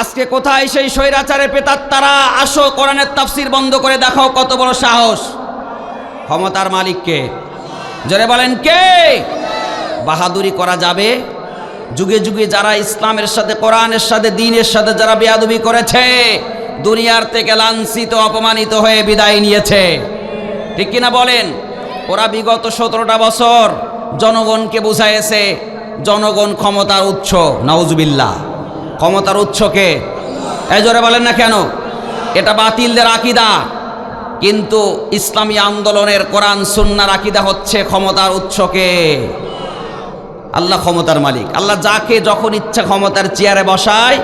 আজকে কোথায় সেই স্বৈরাচারে পেতার তারা? আসো, কোরআনের তাফসির বন্ধ করে দেখাও কত বড় সাহস। ক্ষমতার মালিককে। জোরে বলেন কে? বাহাদুরি করা যাবে? যুগে যুগে যারা ইসলামের সাথে, কোরআনের সাথে, দিনের সাথে যারা বেয়াদবি করেছে, দুনিয়ার থেকে লাঞ্ছিত, অপমানিত হয়ে বিদায় নিয়েছে। ঠিক কিনা বলেন? ওরা বিগত সতেরোটা বছর জনগণকে বুঝাইছে, জনগণ ক্ষমতার উৎস, নাউজুবিল্লাহ। ক্ষমতার উৎসকে এই জোরে বলেন না কেন? এটা বাতিলদের আকিদা। কিন্তু ইসলামী আন্দোলনের কোরআন, সুন্নার আকিদা হচ্ছে ক্ষমতার উৎসকে আল্লাহ ক্ষমতার মালিক। আল্লাহ যাকে যখন ইচ্ছা ক্ষমতার চেয়ারে বসায়,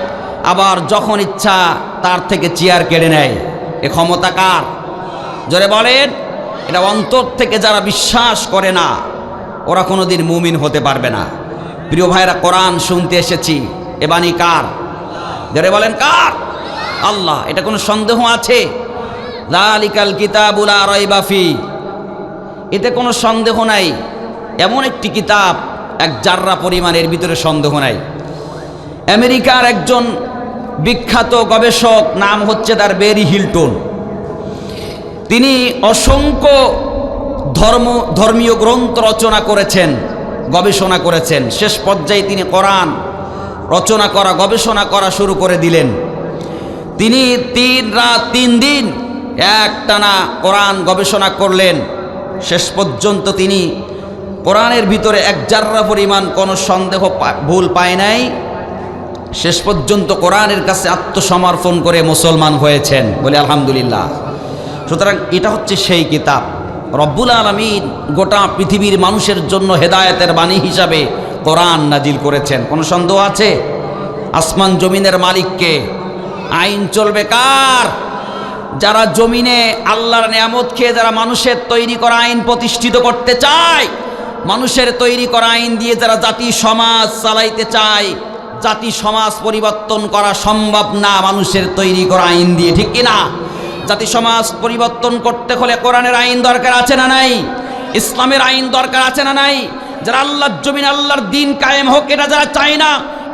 আবার যখন ইচ্ছা তার থেকে চেয়ার কেড়ে নেয়। এ ক্ষমতা কার? জোরে বলেন, এটা অন্তর থেকে যারা বিশ্বাস করে না, ওরা কোনোদিন মুমিন হতে পারবে না। প্রিয় ভাইরা, কোরআন শুনতে এসেছি। এ বাণী কার? জোরে বলেন, কার? আল্লাহ, এটা কোনো সন্দেহ আছে? লালিকাল কিতাবুলা রয়বাফি এতে কোনো সন্দেহ নাই। এমন একটি কিতাব, এক জাররা পরিমাণের ভিতরে সন্দেহ নাই। আমেরিকার একজন বিখ্যাত গবেষক নাম হচ্ছে তার বেরি হিলটন। তিনি অসংখ্য ধর্ম, ধর্মীয় গ্রন্থ রচনা করেছেন, গবেষণা করেছেন। শেষ পর্যায়ে তিনি কোরআন রচনা করা, গবেষণা করা শুরু করে দিলেন। তিনি তিন রাত, তিন দিন একটানা কোরআন গবেষণা করলেন। শেষ পর্যন্ত তিনি কোরআনের ভিতরে এক জাররা পরিমাণ কোনো সন্দেহ ভুল পায় নাই। শেষ পর্যন্ত কোরআনের কাছে আত্মসমর্পণ করে মুসলমান হয়েছেন বলে আলহামদুলিল্লাহ। সুতরাং এটা হচ্ছে সেই কিতাব। রব্বুল আলমিন গোটা পৃথিবীর মানুষের জন্য হেদায়েতের বাণী হিসাবে কোরআন নাজিল করেছেন। কোনো সন্দেহ আছে? আসমান জমিনের মালিককে। আইন চলবে কার? যারা জমিনে আল্লাহর নিয়ামত খেয়ে, যারা মানুষের তৈরি করা আইন প্রতিষ্ঠিত করতে চায়, মানুষের তৈরি করা আইন দিয়ে যারা জাতি সমাজ চালাইতে চায়, জাতি সমাজ পরিবর্তন করা সম্ভব না মানুষের তৈরি করা আইন দিয়ে, ঠিক কি না জাতি সমাজ পরিবর্তন করতে হলে কোরআনের আইন দরকার আছে না নাই? ইসলামের আইন দরকার আছে না নাই? যারা আল্লাহর জমিন, আল্লাহর দিন কায়েম হোক, এটা যারা চায় না,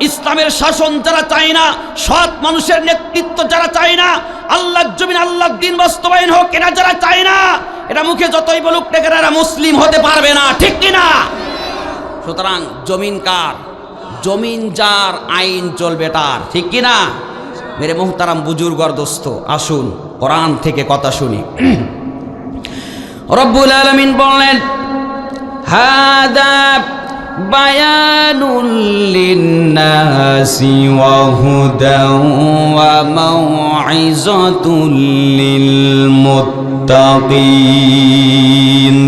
ইসলামের শাসন যারা চায় না, সৎ মানুষের নেতৃত্ব যারা চায় না, আল্লাহর জমিন, আল্লাহর দিন বাস্তবায়ন হোক, এটা যারা চায় না এটা মুখে যতই বলুক না এরা মুসলিম হতে পারবে না, ঠিক কি না সুতরাং জমিন কার? জমিন যার আইন চলবে তার, ঠিক কি না মেরে মোহতারাম বুজুর্গর দোস্ত, আসুন, কোরআন থেকে কথা শুনি। রব্বুল আলমিন বললেন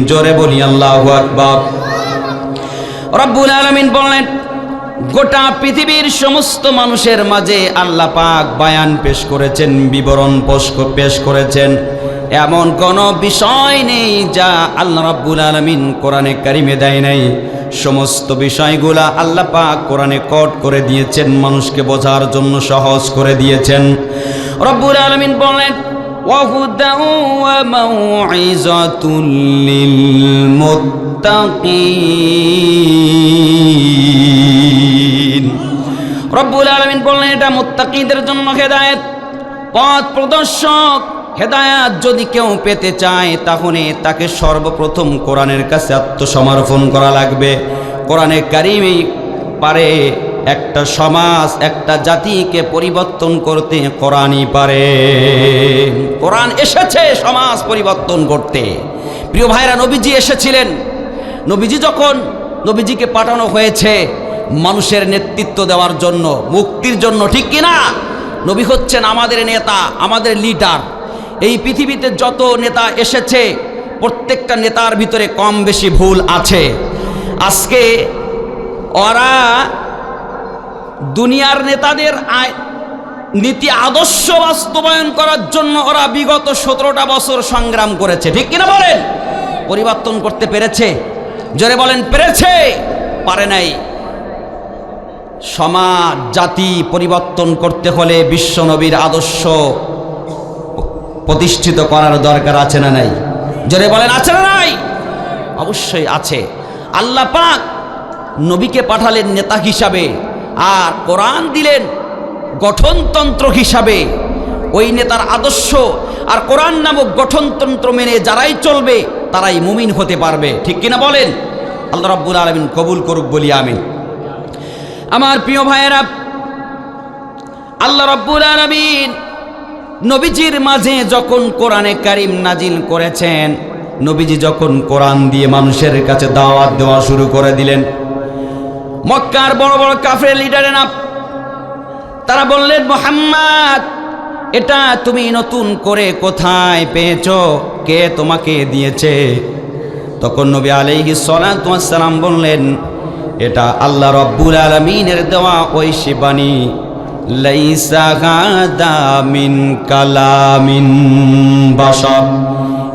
জোরে বলি, আল্লাহু আকবার। রব্বুল আলমিন বলেন গোটা পৃথিবীর সমস্ত মানুষের মাঝে আল্লাহ পাক বায়ান পেশ করেছেন, বিবরণ পেশ করেছেন। এমন কোন বিষয় নেই যা আল্লাহ রাব্বুল আলমিন কোরআনে কারিমে দেয় নাই সমস্ত বিষয়গুলা আল্লাহ পাক কোরআনে কট করে দিয়েছেন মানুষকে বোঝার জন্য সহজ করে দিয়েছেন রব্বুল আলমিন বলেন وهدى وموعظة للمتقين রব্বুল আলমিন বললেন এটা মুত্তাকিদের জন্য হেদায়েত পথ প্রদর্শক হেদায়াত যদি কেউ পেতে চায়, তাহলে তাকে সর্বপ্রথম কোরআনের কাছে আত্মসমর্পণ করা লাগবে। কোরআনে কারিমেই পারে একটা সমাজ, একটা জাতিকে পরিবর্তন করতে কোরআনই পারে। কোরআন এসেছে সমাজ পরিবর্তন করতে। প্রিয় ভাইরা, নবীজি এসেছিলেন। নবীজি যখন নবীজিকে পাঠানো হয়েছে মানুষের নেতৃত্ব দেওয়ার জন্য, মুক্তির জন্য, ঠিক কি না নবী হচ্ছেন আমাদের নেতা, আমাদের লিডার এই পৃথিবীতে যত নেতা এসেছে, প্রত্যেকটা নেতার ভিতরে কম বেশি ভুল আছে। আজকে ওরা দুনিয়ার নেতাদের নীতি আদর্শ বাস্তবায়ন করার জন্য ওরা বিগত সতেরোটা বছর সংগ্রাম করেছে। ঠিক কিনা বলেন? পরিবর্তন করতে পেরেছে? জোরে বলেন, পেরেছে? পারে নাই। সমাজ, জাতি পরিবর্তন করতে হলে বিশ্বনবীর আদর্শ প্রতিষ্ঠিত করার দরকার আছে না নাই? জোরে বলেন, আছে না নাই? অবশ্যই আছে। আল্লাহ পাক নবীকে পাঠালেন নেতা হিসাবে, আর কোরআন দিলেন গঠনতন্ত্র হিসাবে। ওই নেতার আদর্শ আর কোরআন নামক গঠনতন্ত্র মেনে যারাই চলবে, তারাই মুমিন হতে পারবে। ঠিক কিনা বলেন? আল্লাহ রাব্বুল আলমিন কবুল করুক, বলি আমিন। আমার প্রিয় ভাইয়েরা, আল্লাহ রাব্বুল আলমিন নবীজির মাঝে যখন কোরআনে কারিম নাজিল করেছেন, নবীজি যখন কোরআন দিয়ে মানুষের কাছে দাওয়াত দেওয়া শুরু করে দিলেন, মক্কার বড় বড় কাফের লিডারেরা তারা বললেন, মোহাম্মদ, এটা তুমি নতুন করে কোথায় পেয়েছ? কে তোমাকে দিয়েছে? তখন নবী আলাইহি সালাম বললেন, এটা আল্লাহ রব্বুল আলমিনের দেওয়া ঐশী শিবানী কালামিন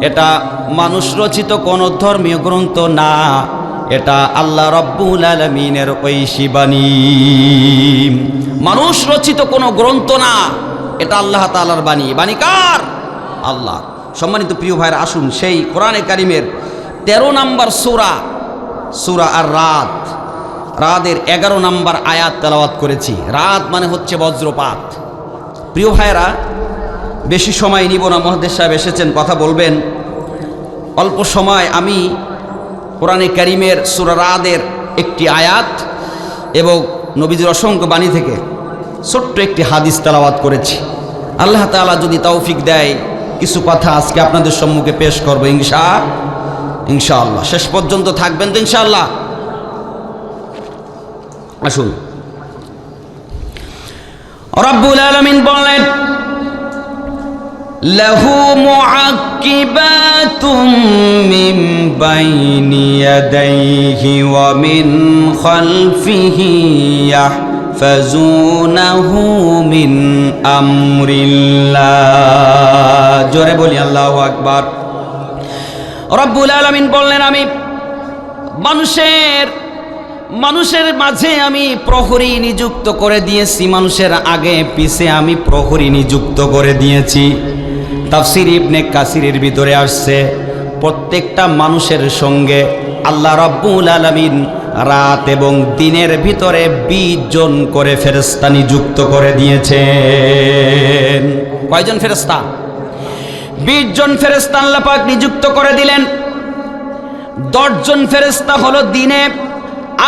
এটা মানুষ রচিত কোনো ধর্মীয় গ্রন্থ না। এটা আল্লাহ রব্বুল আলমিনের ওই শিবানী। মানুষ রচিত কোনো গ্রন্থ না। এটা আল্লাহ তালার বাণী। বাণী কার? আল্লাহ। সম্মানিত প্রিয় ভাইয়ের আসুন সেই কোরআনে কারিমের তেরো নাম্বার সুরা সুরা আর রাত রাতের এগারো নাম্বার আয়াত তেলাওয়াত করেছি। রাত মানে হচ্ছে বজ্রপাত। প্রিয় ভাইয়েরা, বেশি সময় নিব না মহাদেশ সাহেব এসেছেন, কথা বলবেন। অল্প সময় আমি কোরআনে করিমের সুরারাদের একটি আয়াত এবং নবীজির অসংখ্য বাণী থেকে ছোট্ট একটি হাদিস তালাওয়াত করেছি। আল্লাহ তাআলা যদি তৌফিক দেয়, কিছু কথা আজকে আপনাদের সম্মুখে পেশ করব ইনশা ইনশাআল্লাহ। শেষ পর্যন্ত থাকবেন তো ইনশাআল্লাহ। আসুন রব্বুল আলমিন বললেন له معقبات من بين يديه ومن خلفه يحفظونه من أمر الله জোরে বলি আল্লাহু আকবার রব্বুল আলামিন বললেন আমি মানুষের মানুষের মাঝে আমি প্রহরী নিযুক্ত করে দিয়েছি, মানুষের আগে পিছে আমি প্রহরী নিযুক্ত করে দিয়েছি। তাফসির ইবনে কাসিরের ভিতরে আসছে, প্রত্যেকটা মানুষের সঙ্গে আল্লাহ রব্বুল আলমিন রাত এবং দিনের ভিতরে বিশ জন করে ফেরেস্তা নিযুক্ত করে দিয়েছেন। কয়জন ফেরেস্তা বিশ জন ফেরেস্তা আল্লাহ পাক নিযুক্ত করে দিলেন। দশজন ফেরেস্তা হলো দিনে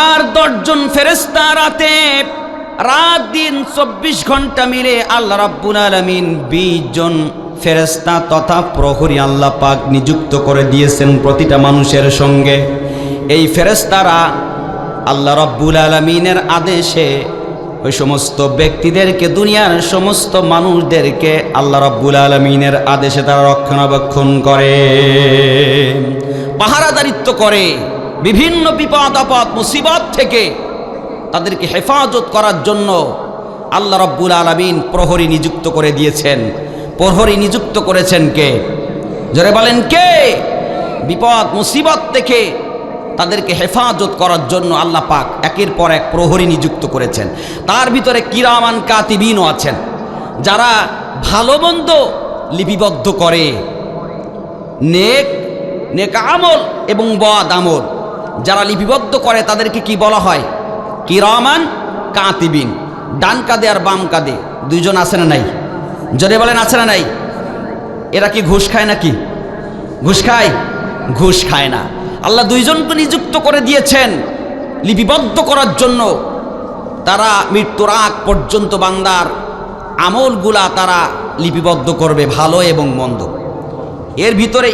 আর দশজন ফেরেস্তা রাতে রাত দিন চব্বিশ ঘণ্টা মিলে আল্লাহ রাব্বুল আলমিন বিশ জন ফেরেস্তা তথা প্রহরী আল্লাহ পাক নিযুক্ত করে দিয়েছেন প্রতিটা মানুষের সঙ্গে। এই ফেরেস্তারা আল্লাহ রব্বুল আলমিনের আদেশে ওই সমস্ত ব্যক্তিদেরকে, দুনিয়ার সমস্ত মানুষদেরকে আল্লাহ রব্বুল আলমিনের আদেশে তারা রক্ষণাবেক্ষণ করে, পাহারাদারিত্ব করে। বিভিন্ন বিপদ, আপদ, মুসিবত থেকে তাদেরকে হেফাজত করার জন্য আল্লাহ রব্বুল আলমিন প্রহরী নিযুক্ত করে দিয়েছেন। প্রহরী নিযুক্ত করেছেন কে? জোরে বলেন কে? বিপদ, মুসিবত থেকে তাদেরকে হেফাজত করার জন্য আল্লাহ পাক একের পর এক প্রহরী নিযুক্ত করেছেন। তার ভিতরে কিরামান কাতিবিনও আছেন। যারা ভালো মন্দ লিপিবদ্ধ করে, নেক নেক আমল এবং বদ আমল যারা লিপিবদ্ধ করে তাদেরকে কি বলা হয়? কিরামান কাঁতিবিন। ডান কাঁদে আর বাম কাঁদে দুইজন আছে না নাই? জোরে বলেন, আছে না নাই? এরা কি ঘুষ খায় নাকি? ঘুষ খায়? ঘুষ খায় না। আল্লাহ দুইজনকে নিযুক্ত করে দিয়েছেন লিপিবদ্ধ করার জন্য। তারা মৃত্যুর আগ পর্যন্ত বান্দার আমলগুলা তারা লিপিবদ্ধ করবে ভালো এবং মন্দ। এর ভিতরে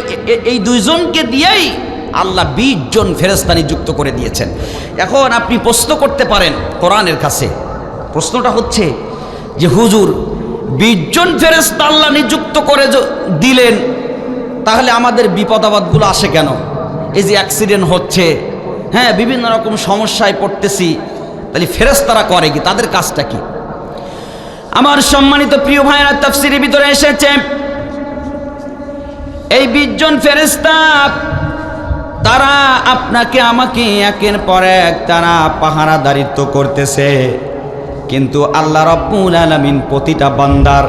এই দুইজনকে দিয়েই আল্লাহ বিশ জন ফেরেস্তা নিযুক্ত করে দিয়েছেন। এখন আপনি প্রশ্ন করতে পারেন কোরআনের কাছে। প্রশ্নটা হচ্ছে যে, হুজুর, বিশ জন ফেরেস্তা আল্লাহ নিযুক্ত করে দিলেন, তাহলে আমাদের বিপদ আপদগুলো আসে কেন? এই যে অ্যাক্সিডেন্ট হচ্ছে হ্যাঁ বিভিন্ন রকম সমস্যায় পড়তেছি, তাহলে ফেরেস্তারা করে কি? তাদের কাজটা কি? আমার সম্মানিত প্রিয় ভাইয়েরা, তাফসিরের ভিতরে এসেছে, এই বিশজন ফেরেস্তা তারা আপনাকে, আমাকে একের পর এক তারা পাহারা দারিত্ব করতেছে। কিন্তু আল্লাহ রব্বুল আলমিন প্রতিটা বান্দার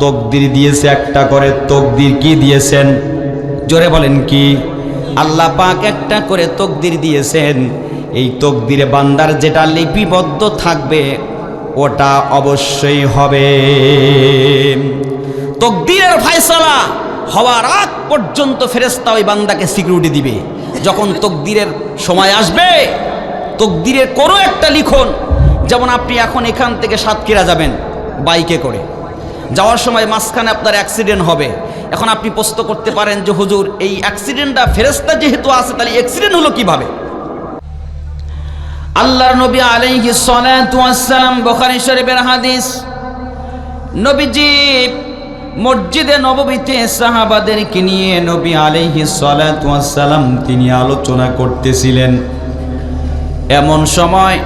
তকদির দিয়েছে, একটা করে তকদির কি দিয়েছেন? জোরে বলেন কি? আল্লাহ পাক একটা করে তকদির দিয়েছেন। এই তকদিরে বান্দার যেটা লিপিবদ্ধ থাকবে, ওটা অবশ্যই হবে। তকদিরের ফায়সালা হওয়ার আগ পর্যন্ত ফেরেস্তা ওই বান্দাকে সিকিউরিটি দিবে। যখন তকদিরের সময় আসবে, তকদিরের কোনো একটা লিখন। যেমন আপনি এখন এখান থেকে সাতক্ষীরা যাবেন বাইকে করে। যাওয়ার সময় মাঝখানে আপনার অ্যাক্সিডেন্ট হবে। এখন আপনি প্রশ্ন করতে পারেন যে, হুজুর, এই অ্যাক্সিডেন্টটা ফেরেস্তা যেহেতু আছে, তাহলে অ্যাক্সিডেন্ট হলো কীভাবে? আল্লাহর নবী আলাইহি সালাতু ওয়াসসালাম বুখারী শরীফের হাদিস। নবীজি মসজিদে নববীতে সাহাবাদেরকে নিয়ে নবী আলাইহি ওয়াসসালাম তিনি আলোচনা করতেছিলেন। এমন সময়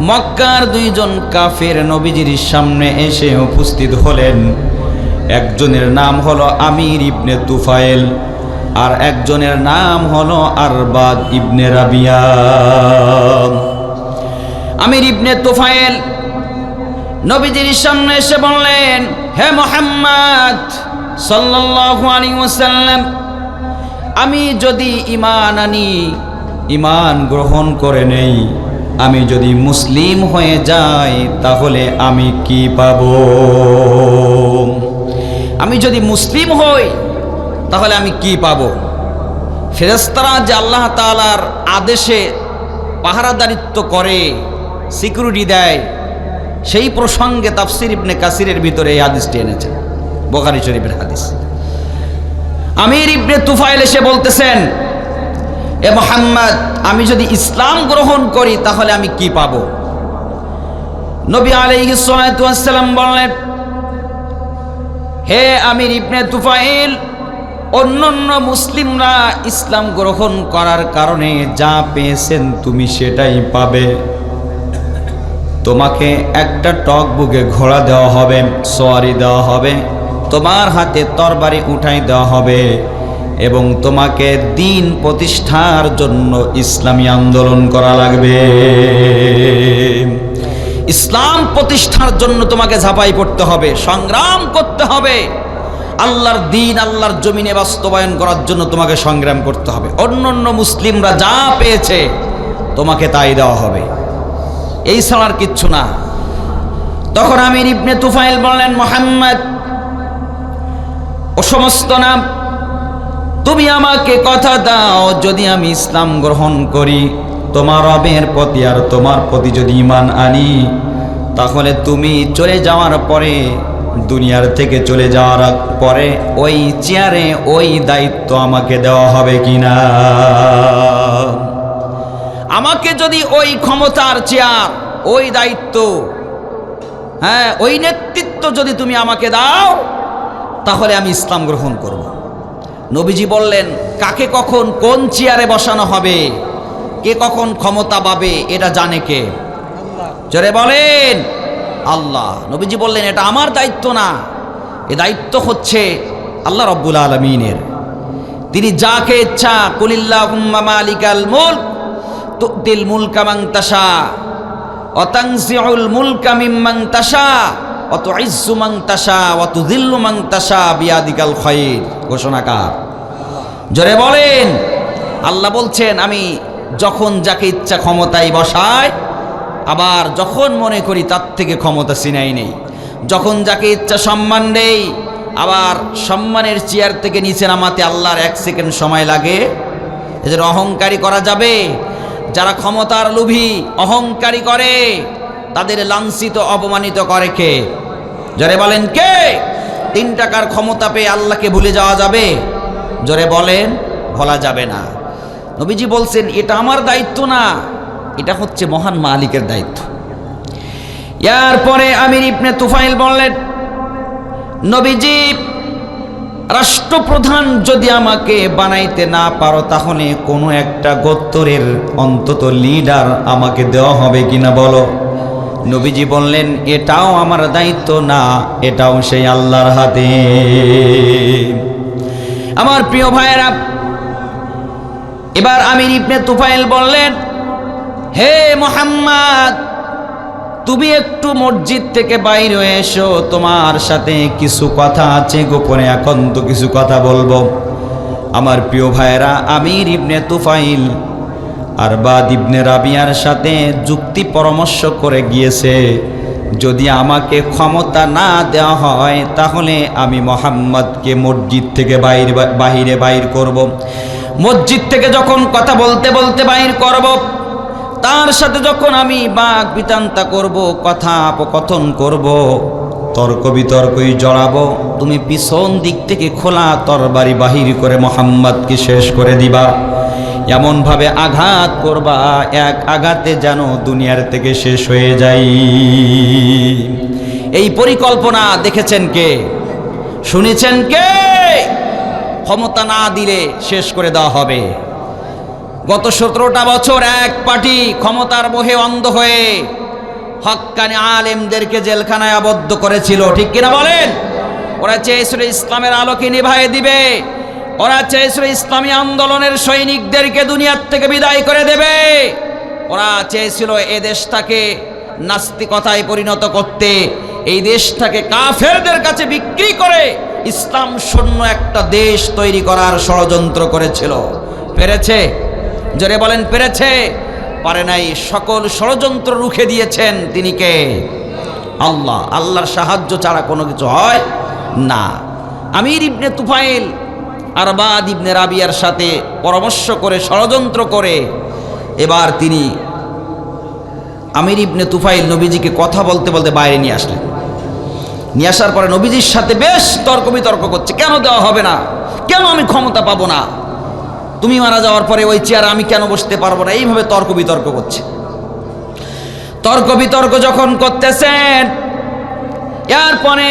মক্কার দুইজন কাফের নবীজির সামনে এসে উপস্থিত হলেন। একজনের নাম হলো আমির ইবনে তুফাইল আর একজনের নাম হলো আরবাদ ইবনে রাবিয়া। আমির ইবনে তুফাইল নবীজির সামনে এসে বললেন হে মোহাম্মদ, সাল্লাল্লাহু আলাইহি ওয়াসাল্লাম, আমি যদি ইমান আনি ইমান গ্রহণ করে নেই, আমি যদি মুসলিম হয়ে যাই, তাহলে আমি কি পাব? আমি যদি মুসলিম হই, তাহলে আমি কি পাব? ফেরেস্তারা যে আল্লাহ তাআলার আদেশে পাহারাদারিত্ব করে, সিকিউরিটি দেয় সেই প্রসঙ্গে তাফসির ইবনে কাসিরের ভিতরে এই হাদিসটি এনেছেন বোখারি শরীফের হাদিস। আমির ইবনে তুফাইল এসে বলতেছেন, এ মোহাম্মদ, আমি যদি ইসলাম গ্রহণ করি তাহলে আমি কি পাব? নবী আলাইহি সালাম বললেন, হে আমির ইবনে তুফাইল, অন্যান্য মুসলিমরা ইসলাম গ্রহণ করার কারণে যা পেয়েছেন তুমি সেটাই পাবে। তোমাকে একটা টক বুকে ঘোড়া দেওয়া হবে, সোয়ারি দেওয়া হবে, তোমার হাতে তরবারি উঠাই দেওয়া হবে এবং তোমাকে দিন প্রতিষ্ঠার জন্য ইসলামী আন্দোলন করা লাগবে। ইসলাম প্রতিষ্ঠার জন্য তোমাকে ঝাঁপাই পড়তে হবে, সংগ্রাম করতে হবে। আল্লাহর দিন, আল্লাহর জমিনে বাস্তবায়ন করার জন্য তোমাকে সংগ্রাম করতে হবে। অন্য অন্য মুসলিমরা যা পেয়েছে তোমাকে তাই দেওয়া হবে। এই ছাড়ার কিচ্ছু না। তখন আমির ইবনে তুফাইল বললেন, মোহাম্মদ, ও সমস্ত নাম, তুমি আমাকে কথা দাও, যদি আমি ইসলাম গ্রহণ করি, তোমার রবের প্রতি আর তোমার প্রতি যদি ইমান আনি, তাহলে তুমি চলে যাওয়ার পরে, দুনিয়ার থেকে চলে যাওয়ার পরে ওই চেয়ারে ওই দায়িত্ব আমাকে দেওয়া হবে কিনা? আমাকে যদি ওই ক্ষমতার চেয়ার, ওই দায়িত্ব হ্যাঁ ওই নেতৃত্ব যদি তুমি আমাকে দাও, তাহলে আমি ইসলাম গ্রহণ করব। নবীজি বললেন, কাকে কখন কোন চেয়ারে বসানো হবে? কে কখন ক্ষমতা পাবে? এটা জানে কে? জোরে বলেন, আল্লাহ। নবীজি বললেন, এটা আমার দায়িত্ব না। এ দায়িত্ব হচ্ছে আল্লাহ রব্বুল আলমিনের। তিনি যাকে ইচ্ছা কুলিল্লাহ মালিকাল মুল্ক তুতিল মুলকা মান তাশা অতাংসিউল মুলকা মিম্মান তাশা অত ইজ্জু তাশা অত দিল্লু মান তাশা বিয়াদিকাল খৈর ঘোষণাকার জোরে বলেন। আল্লাহ বলছেন, আমি যখন যাকে ইচ্ছা ক্ষমতায় বসাই, আবার যখন মনে করি তার থেকে ক্ষমতা সিনাই নেই। যখন যাকে ইচ্ছা সম্মান দেই, আবার সম্মানের চেয়ার থেকে নিচে নামাতে আল্লাহর এক সেকেন্ড সময় লাগে। এদের অহংকারী করা যাবে। যারা ক্ষমতার লোভী, অহংকারী করে, তাদের লাঞ্ছিত, অপমানিত করে কে? জোরে বলেন কে? তিন টাকার ক্ষমতা পেয়ে আল্লাহকে ভুলে যাওয়া যাবে? জোরে বলেন ভোলা যাবে না। নবীজি বলছেন, এটা আমার দায়িত্ব না। এটা হচ্ছে মহান মালিকের দায়িত্ব। এরপরে আমির ইবনে তুফাইল বললেন, নবীজি রাষ্ট্রপ্রধান যদি আমাকে বানাইতে না পারো, তাহলে কোনো একটা গোত্তরের অন্তত লিডার আমাকে দেওয়া হবে কিনা বলো? নবীজি বললেন, এটাও আমার দায়িত্ব না, এটাও সেই আল্লাহর হাতে। আমার প্রিয় ভাইয়েরা, এবার আমির ইবনে তুফাইল বললেন, হে মোহাম্মদ তুমি একটু মসজিদ থেকে বাইরে এসো, তোমার সাথে কিছু কথা আছে গোপনে, এখন তো কিছু কথা বলব আমার প্রিয় ভাইয়েরা, আমির ইবনে তুফাইল আর বাদ ইবনে রাবিয়ার সাথে যুক্তি পরামর্শ করে গিয়েছে, যদি আমাকে ক্ষমতা না দেওয়া হয়, তাহলে আমি মোহাম্মদকে মসজিদ থেকে বাইরে, বাহিরে বাইর করব। মসজিদ থেকে যখন কথা বলতে বলতে বাইর করব। তার সাথে যখন আমি বাঘ বিতান্তা করব কথা আপকথন করব, তর্ক বিতর্কই জড়াবো। তুমি পিছন দিক থেকে খোলা তরবারি বাহির করে মোহাম্মদকে শেষ করে দিবা। এমনভাবে আঘাত করবা, এক আঘাতে যেন দুনিয়ার থেকে শেষ হয়ে যাই। এই পরিকল্পনা দেখেছেন কে? শুনেছেন কে? ক্ষমতা না দিলে শেষ করে দেওয়া হবে। গত সতেরোটা বছর এক পার্টি ক্ষমতার বহে অন্ধ হয়ে হক্কানি আলেমদেরকে জেলখানায় আবদ্ধ করেছিল, ঠিক কিনা বলেন? ওরা চেয়েছিল ইসলামের আলোকে নিভায়ে দিবে, ওরা চেয়েছিল ইসলামী আন্দোলনের সৈনিকদেরকে দুনিয়ার থেকে বিদায় করে দেবে, ওরা চেয়েছিল এ দেশটাকে নাস্তিকতায় পরিণত করতে, এই দেশটাকে কাফেরদের কাছে বিক্রি করে ইসলাম শূন্য একটা দেশ তৈরি করার ষড়যন্ত্র করেছিল। পেরেছে? জোরে বলেন, পেরেছে। পারে নাই, সকল ষড়যন্ত্র রুখে দিয়েছেন তিনি কে? আল্লাহ। আল্লাহর সাহায্য ছাড়া কোনো কিছু হয় না। আমির ইবনে তুফাইল আর আরবাদ ইবনে রাবিয়ার সাথে পরামর্শ করে, ষড়যন্ত্র করে, এবার তিনি আমির ইবনে তুফাইল নবীজিকে কথা বলতে বলতে বাইরে নিয়ে আসলেন। নিয়ে আসার পরে নবীজির সাথে বেশ তর্ক বিতর্ক করছে, কেন দেওয়া হবে না? কেন আমি ক্ষমতা পাবো না? তুমি মারা যাওয়ার পরে ওই চেয়ার আমি কেন বসতে পারব না? এইভাবে তর্ক বিতর্ক করছে। তর্ক বিতর্ক যখন করতেছেন এরপরে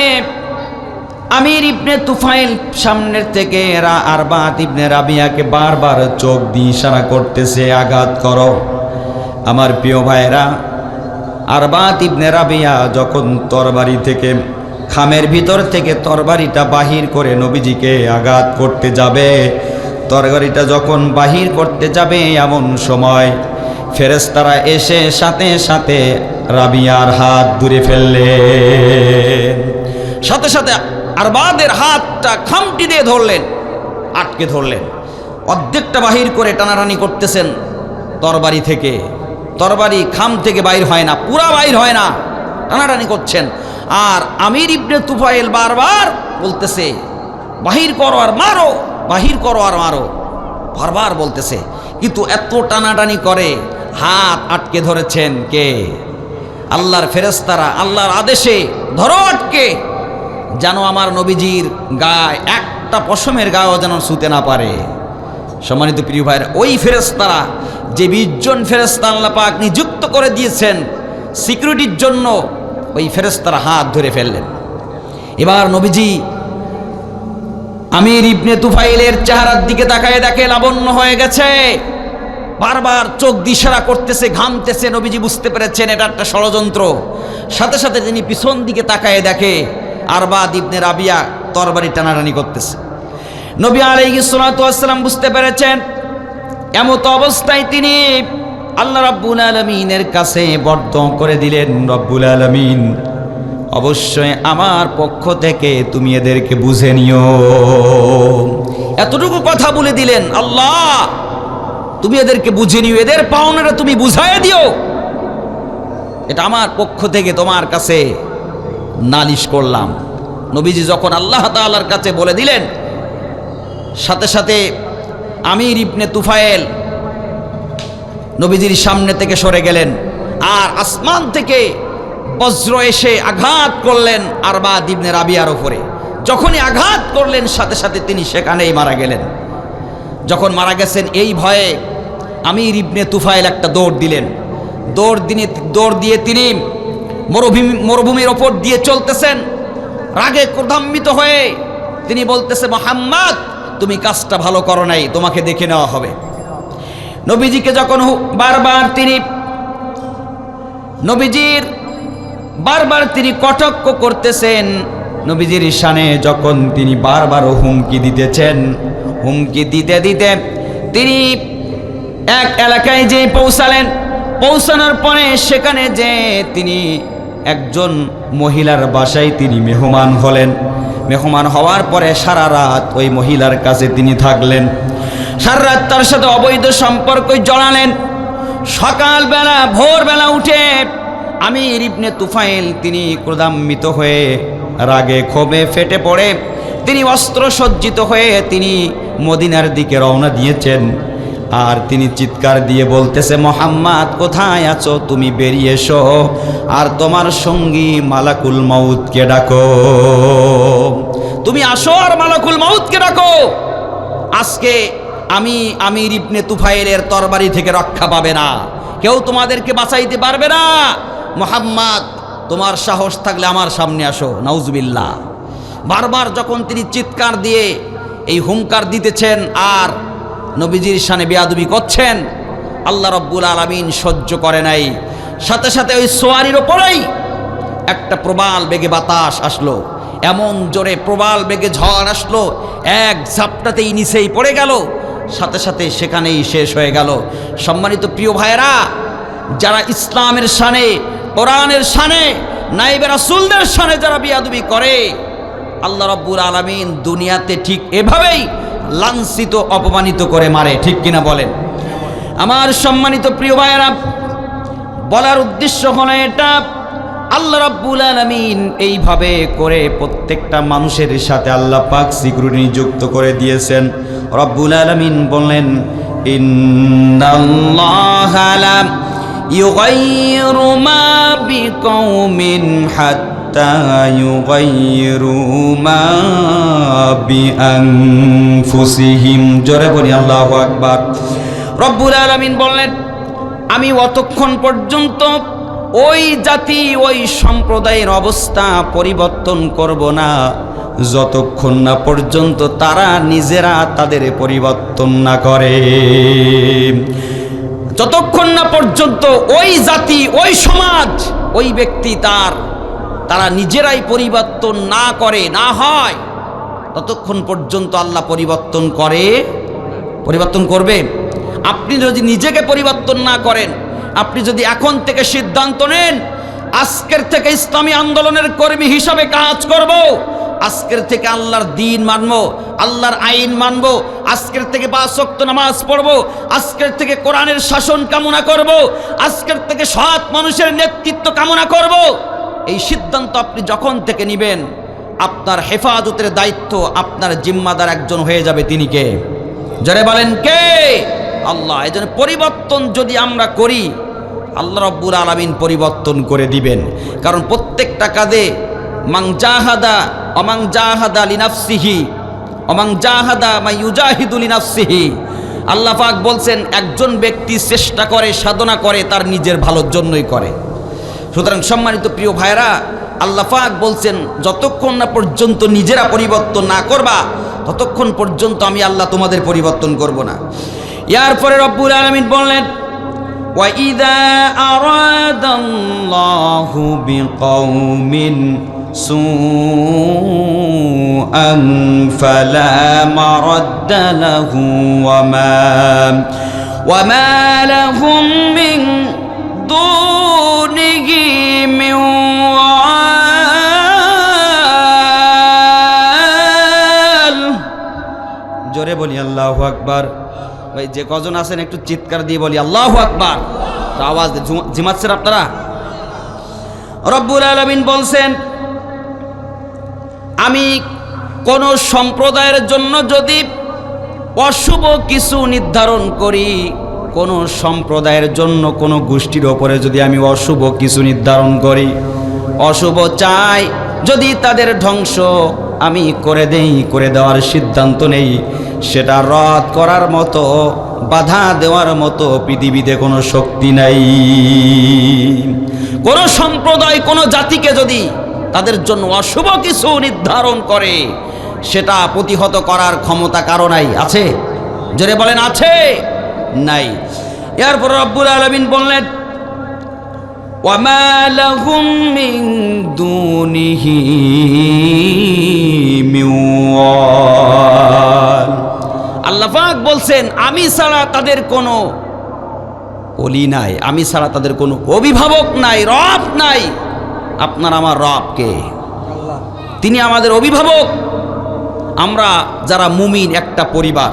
আমির ইবনে তুফাইল সামনের থেকে রা আরবাত ইবনে রাবিয়াকে বারবার চোখ দিয়ে ইশারা করতেছে, আঘাত করো। আমার প্রিয় ভাইরা আরবাত ইবনে রাবিয়া যখন তরবারি থেকে, খামের ভিতর থেকে তরবারিটা বাহির করে নবীজিকে আঘাত করতে যাবে তরবারিটা যখন বাহির করতে যাবে এমন সময় ফেরেস্তারা এসে সাথে সাথে রাবিয়ার হাত দূরে ফেললে। সাথে সাথে আরবাদের হাতটা খামটি দিয়ে ধরলেন, আটকে ধরলেন। অর্ধেকটা বাহির করে টানাটানি করতেছেন তরবারি থেকে। তরবারি খাম থেকে বাইর হয় না, পুরা বাইর হয় না, টানাটানি করছেন। আর আমির ইবনে তুফাইল বারবার বলতেছে, বাহির করো আর মারো। বাহির করো আর মারো। বারবার বলতেছে, কিন্তু এত টানাটানি করে, হাত আটকে ধরেছেন কে? আল্লাহর ফেরেস্তারা আল্লাহর আদেশে, ধরো আটকে, যেন আমার নবীজির গায়ে একটা পশমের গায়েও যেন শুতে না পারে। সম্মানিত প্রিয় ভাইয়ের, ওই ফেরেস্তারা যে বিশজন ফেরেস্তা আল্লাহ পাক নিযুক্ত করে দিয়েছেন সিকিউরিটির জন্য, ওই ফেরেস্তারা হাত ধরে ফেললেন। এবার নবীজি আমির ইবনে তুফাইলের চেহারার দিকে তাকায় দেখে লাবণ্য হয়ে গেছে। বারবার চোখ দিশারা করতেছে, ঘামতেছে, নবীজি বুঝতে পেরেছেন এটা একটা ষড়যন্ত্র। সাথে সাথে তিনি পিছন দিকে তাকায় দেখে আরবাদ ইবনে রাবিয়া তরবারি টানাটানি করতেছে। নবী আলাইসালাম বুঝতে পেরেছেন, এমত অবস্থায় তিনি আল্লাহ রাব্বুল আলমিনের কাছে বর্দ করে দিলেন, রব্বুল আলমিন অবশ্যই আমার পক্ষ থেকে তুমি এদেরকে বুঝে নিও। এতটুকু কথা বলে দিলেন, আল্লাহ, তুমি এদেরকে বুঝে নিও, এদের পাওনাটা তুমি বুঝাই দিও। এটা আমার পক্ষ থেকে তোমার কাছে নালিশ করলাম। নবীজি যখন আল্লাহ তাআলার কাছে বলে দিলেন, সাথে সাথে আমির ইবনে তুফায়েল নবীজির সামনে থেকে সরে গেলেন, আর আসমান থেকে বজ্র এসে আঘাত করলেন আরবা দিবনে রাবিয়ার ওপরে যখনই আঘাত করলেন, সাথে সাথে তিনি সেখানেই মারা গেলেন। যখন মারা গেছেন এই ভয়ে আমির ইবনে তুফাইল একটা দৌড় দিলেন। দৌড় দিনে, দৌড় দিয়ে তিনি মরুভূমি, মরুভূমির ওপর দিয়ে চলতেছেন। রাগে ক্রোধান্বিত হয়ে তিনি বলতেছে, মোহাম্মদ, তুমি কাজটা ভালো করো নাই, তোমাকে দেখে নেওয়া হবে। নবীজিকে যখন বারবার তিনি নবীজির বারবার তিনি কটাক্ষ করতেছেন। নবীজির শানে যখন তিনি বারবার হুমকি দিতেছেন, হুমকি দিতে দিতে তিনি এক এলাকায় যে পৌঁছালেন। পৌঁছানোর পরে সেখানে যে তিনি একজন মহিলার বাসায় তিনি মেহমান হলেন। মেহমান হওয়ার পরে সারা রাত ওই মহিলার কাছে তিনি থাকলেন। সারা রাত তার সাথে অবৈধ সম্পর্ক জড়ালেন। সকালবেলা, ভোরবেলা উঠে আমির ইবনে তুফাইল তিনি ক্রোধান্বিত হয়ে রাগে ক্ষোভে ফেটে পড়ে। তিনি অস্ত্র সজ্জিত হয়ে তিনি মদিনার দিকে রওনা দিয়েছেন। আর তিনি চিৎকার দিয়ে বলতেছে, মোহাম্মদ, কোথায় আছো? তুমি বেরিয়ে এসো। আর তোমার সঙ্গী মালাকুল মাউদকে ডাকো। তুমি আসো আর মালাকুল মাউদকে ডাকো। আজকে আমি আমির ইবনে তুফাইলের তরবারি থেকে রক্ষা পাবে না। কেউ তোমাদেরকে বাঁচাইতে পারবে না। মোহাম্মদ, তোমার সাহস থাকলে আমার সামনে আসো, নাউজবিল্লাহ। বারবার যখন তিনি চিৎকার দিয়ে এই হুঙ্কার দিতেছেন আর নবীজির সানে বেয়াদবি করছেন, আল্লাহ রব্বুল আলমিন সহ্য করে নাই। সাথে সাথে ওই সোয়ারির ওপরেই একটা প্রবাল বেগে বাতাস আসলো, এমন জোরে প্রবাল বেগে ঝড় আসলো, এক ঝাপটাতেই নিচেই পড়ে গেল, সাথে সাথে সেখানেই শেষ হয়ে গেল। সম্মানিত প্রিয় ভাইয়েরা, যারা ইসলামের সানে কোরআনের সানে নাইবে রাসুলদের সানে যারা বিয়াদবি করে, আল্লাহ রব্বুল আলমিন দুনিয়াতে ঠিক এভাবেই লাঞ্ছিত, অপমানিত করে মারে, ঠিক কিনা বলেন? আমার সম্মানিত প্রিয় ভাইয়েরা, বলার উদ্দেশ্য হলো এটা, আল্লাহ রাব্বুল আলামিন এইভাবে করে প্রত্যেকটা মানুষের সাথে আল্লাহ পাক সিকিউরিটি নিযুক্ত করে দিয়েছেন। রব্বুল আলামিন বললেন, ইন্নাল্লাহা লা মা বিকৌমিন হাত্তা ইউগাইয়িরু মা বিআনফুসিহিম। জোরে বলি, আল্লাহু আকবার। রব্বুল আলামিন বললেন, আমি অতক্ষণ পর্যন্ত ওই জাতি, ওই সম্প্রদায়ের অবস্থা পরিবর্তন করব না। যতক্ষণ না পর্যন্ত তারা নিজেরা তাদের পরিবর্তন না করে। যতক্ষণ না পর্যন্ত ওই জাতি, ওই সমাজ, ওই ব্যক্তি তার, তারা নিজেরাই পরিবর্তন না করে, না হয়, ততক্ষণ পর্যন্ত আল্লাহ পরিবর্তন করে, পরিবর্তন করবে। আপনি যদি নিজেকে পরিবর্তন না করেন, আপনি যদি এখন থেকে সিদ্ধান্ত নেন, আজকের থেকে ইসলামী আন্দোলনের কর্মী হিসাবে কাজ করব আজকের থেকে আল্লাহর দিন মানব, আল্লাহর আইন মানব, আজকের থেকে বাসক্ত নামাজ পড়ব, আজকের থেকে কোরআনের শাসন কামনা করব, আজকের থেকে সৎ মানুষের নেতৃত্ব কামনা করব। এই সিদ্ধান্ত আপনি যখন থেকে নেবেন, আপনার হেফাজতের দায়িত্ব আপনার জিম্মাদার একজন হয়ে যাবে তিনি কে? যারা বলেন কে? আল্লাহ, এই জন্য পরিবর্তন যদি আমরা করি, আল্লাহ রব্বুল আলমিন পরিবর্তন করে দিবেন। কারণ প্রত্যেকটা কাদে মাং জাহাদা অমাং জাহাদা লিনাফসিহি অমাং জাহাদা মা ইউজাহিদু লিনাফসিহি আল্লাহ পাক বলছেন একজন ব্যক্তি চেষ্টা করে সাধনা করে তার নিজের ভালোর জন্যই করে সুতরাং সম্মানিত প্রিয় ভাইরা আল্লাহ পাক বলছেন যতক্ষণ না পর্যন্ত নিজেরা পরিবর্তন না করবা ততক্ষণ পর্যন্ত আমি আল্লাহ তোমাদের পরিবর্তন করব না ইয়ার পরে রব্বুল আলমিন বললেন وَإِذَا أَرَادَ اللَّهُ بِقَوْمٍ سُوءًا فَلَا مَرَدَّ لَهُ وَمَا وَمَا لَهُم مِّن دُونِهِ مِن ওয়াল জোরে বলি আল্লাহ আকবার ভাই যে কজন আছেন একটু চিৎকার দিয়ে বলি আল্লাহ আকবার তো আওয়াজ দিয়ে ঝুমা- ঝিমাচ্ছেন আপনারা রব্বুল আলমিন বলছেন আমি কোন সম্প্রদায়ের জন্য যদি অশুভ কিছু নির্ধারণ করি, কোন সম্প্রদায়ের জন্য কোনো গোষ্ঠীর ওপরে যদি আমি অশুভ কিছু নির্ধারণ করি, অশুভ চাই যদি তাদের ধ্বংস আমি করে দেই, করে দেওয়ার সিদ্ধান্ত নেই, সেটা রদ করার মতো, বাধা দেওয়ার মতো পৃথিবীতে কোনো শক্তি নাই। কোনো সম্প্রদায়, কোনো জাতিকে যদি তাদের জন্য অশুভ কিছু নির্ধারণ করে সেটা প্রতিহত করার ক্ষমতা কারো নাই আছে জোরে বলেন আছে নাই এরপর রব্বুল আলমিন বললেন وما لهم من دونه من وال আল্লাহ পাক বলছেন আমি ছাড়া তাদের কোনো অলি নাই আমি ছাড়া তাদের কোনো অভিভাবক নাই রব নাই আপনার আমার রবকে। তিনি আমাদের অভিভাবক। আমরা যারা মুমিন, একটা পরিবার।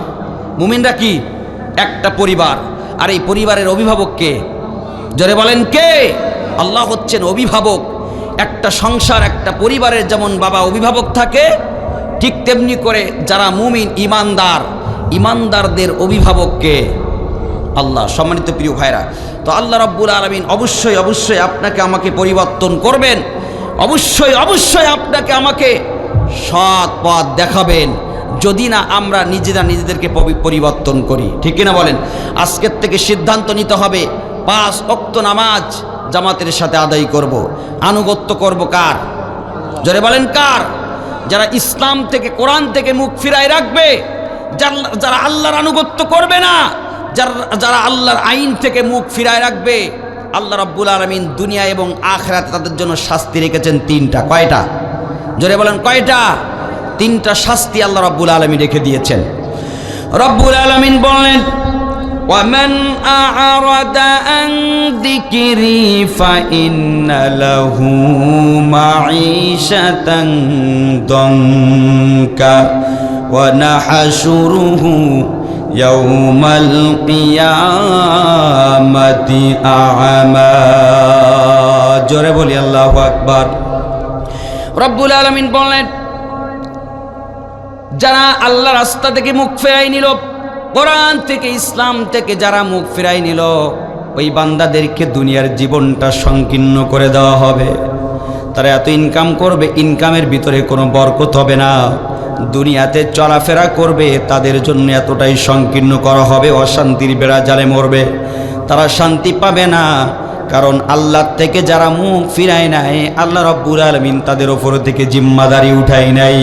মুমিনরা কি? একটা পরিবার। আর এই পরিবারের অভিভাবক কে? জোরে বলেন কে? আল্লাহ হচ্ছেন অভিভাবক। একটা সংসার, একটা পরিবারের যেমন বাবা অভিভাবক থাকে, ঠিক তেমনি করে যারা মুমিন, ইমানদার, ইমানদারদের অভিভাবককে আল্লাহ, সম্মানিত প্রিয় ভাইরা, তো আল্লাহ রব্বুল আলমিন অবশ্যই অবশ্যই আপনাকে আমাকে পরিবর্তন করবেন। অবশ্যই অবশ্যই আপনাকে আমাকে সৎ পথ দেখাবেন। যদি না আমরা নিজেরা নিজেদেরকে পরিবর্তন করি। ঠিক কিনা বলেন? আজকের থেকে সিদ্ধান্ত নিতে হবে, পাঁচ অক্ত নামাজ জামাতের সাথে আদায় করব। আনুগত্য করব কার? জোরে বলেন কার? যারা ইসলাম থেকে, কোরআন থেকে মুখ ফিরায় রাখবে, যারা আল্লাহর আনুগত্য করবে না যারা যারা আল্লাহর আইন থেকে মুখ ফিরায় রাখবে আল্লাহ রাব্বুল আলমিন দুনিয়া এবং আখরাতে তাদের জন্য শাস্তি রেখেছেন তিনটা কয়টা জোরে বলেন কয়টা তিনটা শাস্তি আল্লাহ রাব্বুল আলমী রেখে দিয়েছেন রব্বুল আলমিন বললেন ومن أعرض عن ذكري فإن له معيشة ضنكا ونحشره يوم القيامة أعمى জোরে বলি আল্লাহ আকবার রব্বুল আলমিন বললেন যারা আল্লাহ রাস্তা থেকে মুখ ফেরাই নিল কোরআন থেকে ইসলাম থেকে যারা মুখ ফেরাই নিল ওই বান্দাদেরকে দুনিয়ার জীবনটা সংকীর্ণ করে দেওয়া হবে তারা এত ইনকাম করবে ইনকামের ভিতরে কোনো বরকত হবে না। দুনিয়াতে চলাফেরা করবে, তাদের জন্য এতটাই সংকীর্ণ করা হবে, অশান্তির বেড়া জালে মরবে। তারা শান্তি পাবে না, কারণ আল্লাহ থেকে যারা মুখ ফিরায় নাই, আল্লাহ রব্বুল আলমিন তাদের ওপর থেকে জিম্মাদারি উঠাই নাই।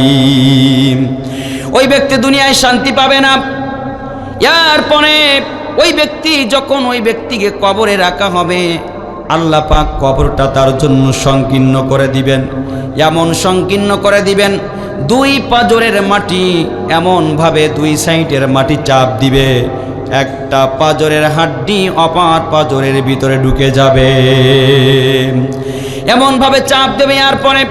ওই ব্যক্তি দুনিয়ায় শান্তি পাবে না। এরপরে ওই ব্যক্তি, যখন ওই ব্যক্তিকে কবরে রাখা হবে আল্লাহ পাক কবরটা তার জন্য সংকীর্ণ করে দিবেন। এমন সংকীর্ণ করে দিবেন, দুই পাজরের মাটি এমনভাবে দুই সাইডের মাটি চাপ দিবে। একটা পাজরের হাড্ডি, অপার পাজরের ভিতরে ঢুকে যাবে। এমনভাবে চাপ দেবে, আর পরে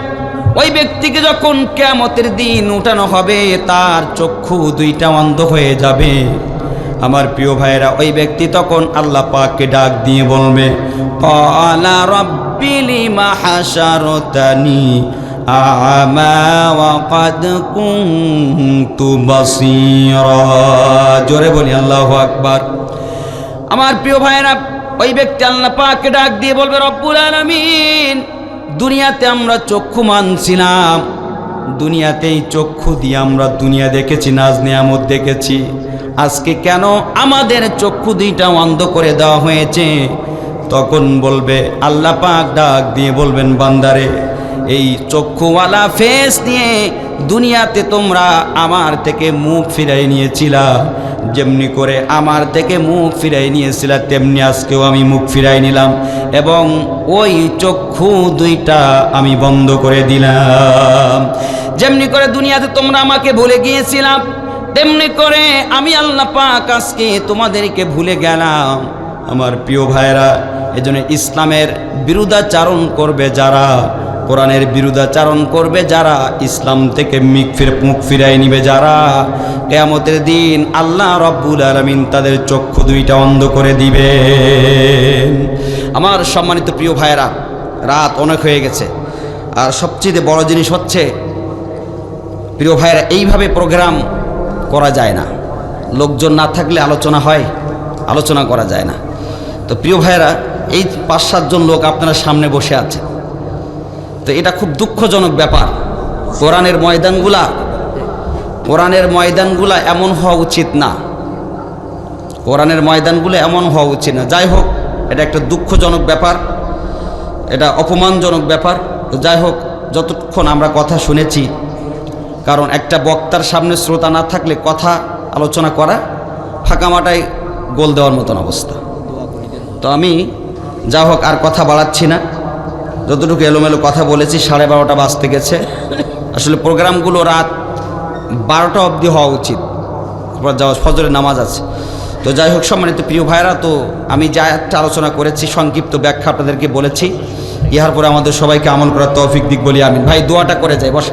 ওই ব্যক্তিকে যখন কেমতের দিন উঠানো হবে, তার চক্ষু দুইটা অন্ধ হয়ে যাবে। আমার প্রিয় ভাইয়েরা, ওই ব্যক্তি তখন আল্লাহ পাককে ডাক দিয়ে বলবে জোরে বলি, আল্লাহু আকবার। আমার প্রিয় ভাইয়েরা, ওই ব্যক্তি আল্লাহ পাককে ডাক দিয়ে বলবে, রব্বুল আলামিন, দুনিয়াতে আমরা চক্ষু মানছিলাম দুনিয়াতেই চক্ষু দিয়ে আমরা দুনিয়া দেখেছি, নাজ নিয়ামত দেখেছি। আজকে কেন আমাদের চক্ষু দুইটা অন্ধ করে দেওয়া হয়েছে? তখন বলবে, আল্লাহ পাক ডাক দিয়ে বলবেন, বান্দারে, এই চক্ষুওয়ালা ফেস নিয়ে দুনিয়াতে তোমরা আমার থেকে মুখ ফিরাই নিয়েছিলা। যেমনি করে আমার থেকে মুখ ফিরাই নিয়েছিলা, তেমনি আজকেও আমি মুখ ফিরাই নিলাম এবং ওই চক্ষু দুইটা আমি বন্ধ করে দিলাম। যেমনি করে দুনিয়াতে তোমরা আমাকে ভুলে গিয়েছিলাম, তেমনি করে আমি আল্লাহ পাক আজকে তোমাদেরকে ভুলে গেলাম। আমার প্রিয় ভাইরা এজন্য ইসলামের বিরুদ্ধাচারণ করবে যারা কোরআনের বিরুদ্ধাচারণ করবে যারা ইসলাম থেকে মুখ ফির, মুখ ফিরাই নিবে যারা। কেয়ামতের দিন আল্লাহ রব্বুল আলমিন তাদের চক্ষু দুইটা অন্ধ করে দিবে আমার সম্মানিত প্রিয় ভাইয়েরা, রাত অনেক হয়ে গেছে। আর সবচেয়ে বড় জিনিস হচ্ছে, প্রিয় ভাইয়েরা, এইভাবে প্রোগ্রাম করা যায় না। লোকজন না থাকলে আলোচনা হয়, আলোচনা করা যায় না। তো প্রিয় ভাইয়েরা, এই পাঁচ সাতজন লোক আপনারা সামনে বসে আছে। তো এটা খুব দুঃখজনক ব্যাপার। কোরআনের ময়দানগুলা কোরআনের ময়দানগুলা এমন হওয়া উচিত না। কোরআনের ময়দানগুলো এমন হওয়া উচিত না। যাই হোক, এটা একটা দুঃখজনক ব্যাপার, এটা অপমানজনক ব্যাপার। যাই হোক, যতক্ষণ আমরা কথা শুনেছি, কারণ একটা বক্তার সামনে শ্রোতা না থাকলে কথা আলোচনা করা ফাঁকা মাটায় গোল দেওয়ার মতন অবস্থা। তো আমি, যা হোক আর কথা বাড়াচ্ছি না। যতটুকু এলোমেলো কথা বলেছি, সাড়ে বারোটা বাজতে গেছে। আসলে প্রোগ্রামগুলো রাত বারোটা অবধি হওয়া উচিত। যাওয়া ফজরের নামাজ আছে। তো যাই হোক, সম্মানিত প্রিয় ভাইরা তো আমি যা একটা আলোচনা করেছি, সংক্ষিপ্ত ব্যাখ্যা আপনাদেরকে বলেছি। ইহার পরে আমাদের সবাইকে আমল করার তৌফিক দিক বলি আমি ভাই, দোয়াটা করে যাই বস